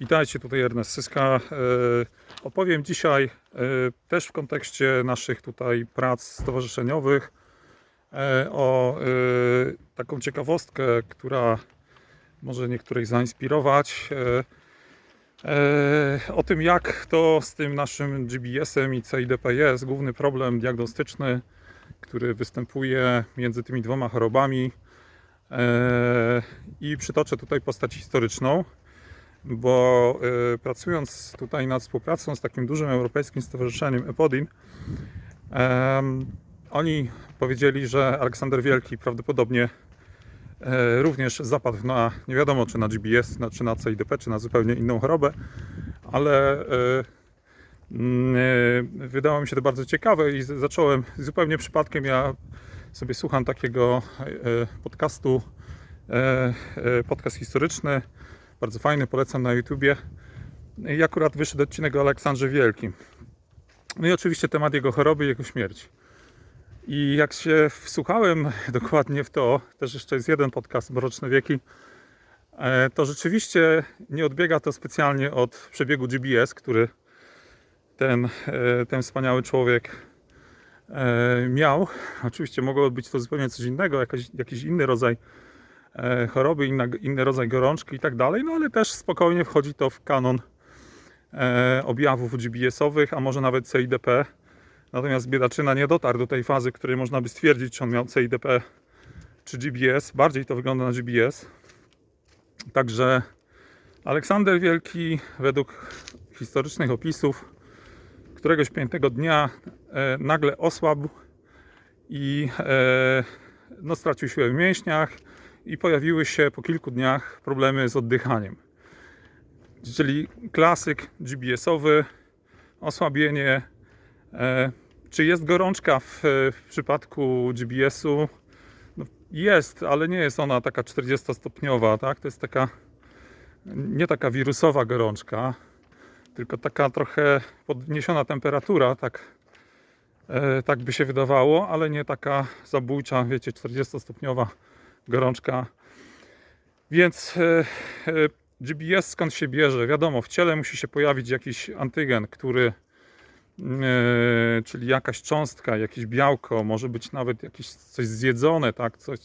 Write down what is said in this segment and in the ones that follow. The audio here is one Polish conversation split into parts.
Witajcie, tutaj Ernest Syska. E, Opowiem dzisiaj e, też w kontekście naszych tutaj prac stowarzyszeniowych e, o taką ciekawostkę, która może niektórych zainspirować. O tym, jak to z tym naszym GBS-em i CIDP jest. Główny problem diagnostyczny, który występuje między tymi dwoma chorobami. I przytoczę tutaj postać historyczną bo y, pracując tutaj nad współpracą z takim dużym europejskim stowarzyszeniem EPODIN, oni powiedzieli, że Aleksander Wielki prawdopodobnie e, również zapadł na, nie wiadomo czy na GBS, czy na CIDP, czy na zupełnie inną chorobę, ale e, mm, e, wydało mi się to bardzo ciekawe i zacząłem zupełnie przypadkiem, ja sobie słucham takiego podcastu, podcast historyczny, bardzo fajny, polecam na YouTubie. I akurat wyszedł odcinek o Aleksandrze Wielkim. No i oczywiście temat jego choroby i jego śmierci. I jak się wsłuchałem dokładnie w to, też jeszcze jest jeden podcast, Mroczne Wieki, e, to rzeczywiście nie odbiega to specjalnie od przebiegu GBS, który ten, e, ten wspaniały człowiek e, miał. Oczywiście mogło być to zupełnie coś innego, jakaś, jakiś inny rodzaj choroby, inna, inny rodzaj gorączki i tak dalej, no ale też spokojnie wchodzi to w kanon e, objawów GBS-owych, a może nawet CIDP. Natomiast biedaczyna nie dotarł do tej fazy, w której można by stwierdzić, czy on miał CIDP czy GBS. Bardziej to wygląda na GBS. Także Aleksander Wielki, według historycznych opisów, któregoś pięknego dnia e, nagle osłabł i e, no, stracił siłę w mięśniach i pojawiły się po kilku dniach problemy z oddychaniem. Czyli klasyk GBS-owy, osłabienie. E, czy jest gorączka w, w przypadku GBS-u? No, jest, ale nie jest ona taka 40-stopniowa, tak? To jest taka nie taka wirusowa gorączka, tylko taka trochę podniesiona temperatura, tak, e, tak by się wydawało, ale nie taka zabójcza, wiecie, 40-stopniowa gorączka. Więc e, e, GBS skąd się bierze? Wiadomo, w ciele musi się pojawić jakiś antygen, który, e, czyli jakaś cząstka, jakieś białko, może być nawet jakieś coś zjedzone, tak? coś,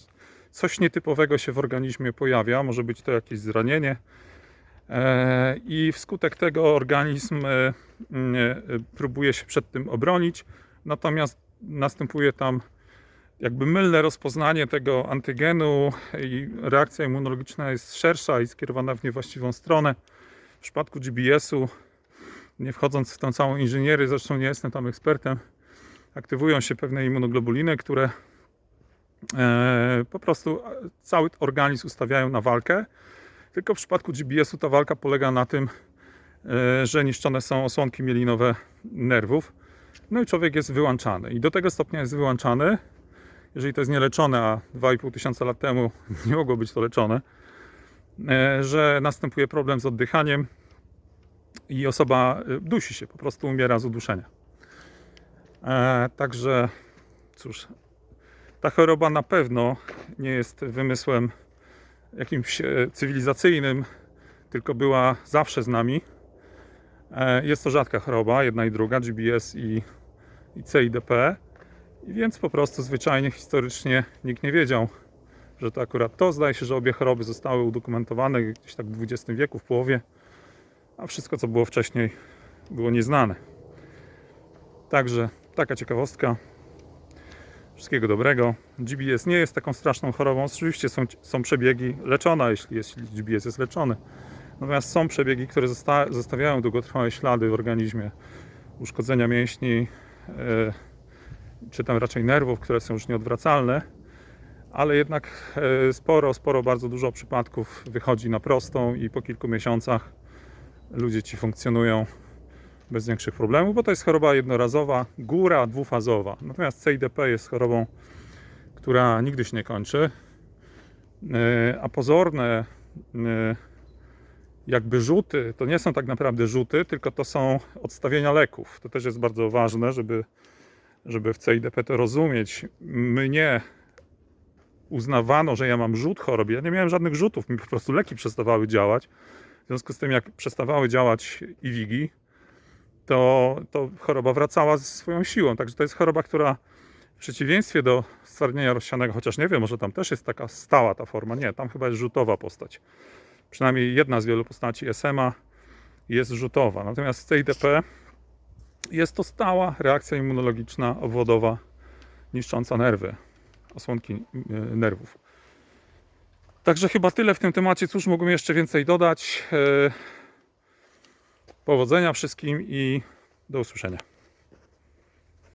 coś nietypowego się w organizmie pojawia, może być to jakieś zranienie. I wskutek tego organizm próbuje się przed tym obronić, natomiast następuje tam jakby mylne rozpoznanie tego antygenu i reakcja immunologiczna jest szersza i skierowana w niewłaściwą stronę. W przypadku GBS-u, nie wchodząc w tą całą inżynierię, zresztą nie jestem tam ekspertem, aktywują się pewne immunoglobuliny, które e, po prostu cały organizm ustawiają na walkę. Tylko w przypadku GBS-u ta walka polega na tym, e, że niszczone są osłonki mielinowe nerwów. No i człowiek jest wyłączany. I do tego stopnia jest wyłączany, jeżeli to jest nieleczone, a 2,5 tysiąca lat temu nie mogło być to leczone, e, że następuje problem z oddychaniem i osoba e, dusi się, po prostu umiera z uduszenia. E, Także cóż, ta choroba na pewno nie jest wymysłem jakimś cywilizacyjnym, tylko była zawsze z nami. Jest to rzadka choroba, jedna i druga, GBS i, i CIDP. I więc po prostu zwyczajnie historycznie nikt nie wiedział, że to akurat to. Zdaje się, że obie choroby zostały udokumentowane gdzieś tak w XX wieku, w połowie, a wszystko co było wcześniej było nieznane. Także taka ciekawostka. Wszystkiego dobrego. GBS nie jest taką straszną chorobą. Oczywiście są, są przebiegi leczone, jeśli, jeśli GBS jest leczony. Natomiast są przebiegi, które zosta- zostawiają długotrwałe ślady w organizmie. Uszkodzenia mięśni, e, czy tam raczej nerwów, które są już nieodwracalne. Ale jednak e, sporo, sporo, bardzo dużo przypadków wychodzi na prostą i po kilku miesiącach ludzie ci funkcjonują bez większych problemów, bo to jest choroba jednorazowa, góra dwufazowa. Natomiast CIDP jest chorobą, która nigdy się nie kończy. E, A pozorne e, jakby rzuty, to nie są tak naprawdę rzuty, tylko to są odstawienia leków. To też jest bardzo ważne, żeby, żeby w CIDP to rozumieć. Mnie uznawano, że ja mam rzut choroby. Ja nie miałem żadnych rzutów, mi po prostu leki przestawały działać. W związku z tym, jak przestawały działać IWIGI, to, to choroba wracała ze swoją siłą. Także to jest choroba, która w przeciwieństwie do stwardnienia rozsianego, chociaż nie wiem, może tam też jest taka stała ta forma. Nie, tam chyba jest rzutowa postać. Przynajmniej jedna z wielu postaci SMA jest rzutowa. Natomiast w TIDP jest to stała reakcja immunologiczna obwodowa niszcząca nerwy, osłonki y, nerwów. Także chyba tyle w tym temacie. Cóż mógłbym jeszcze więcej dodać? E, Powodzenia wszystkim i do usłyszenia.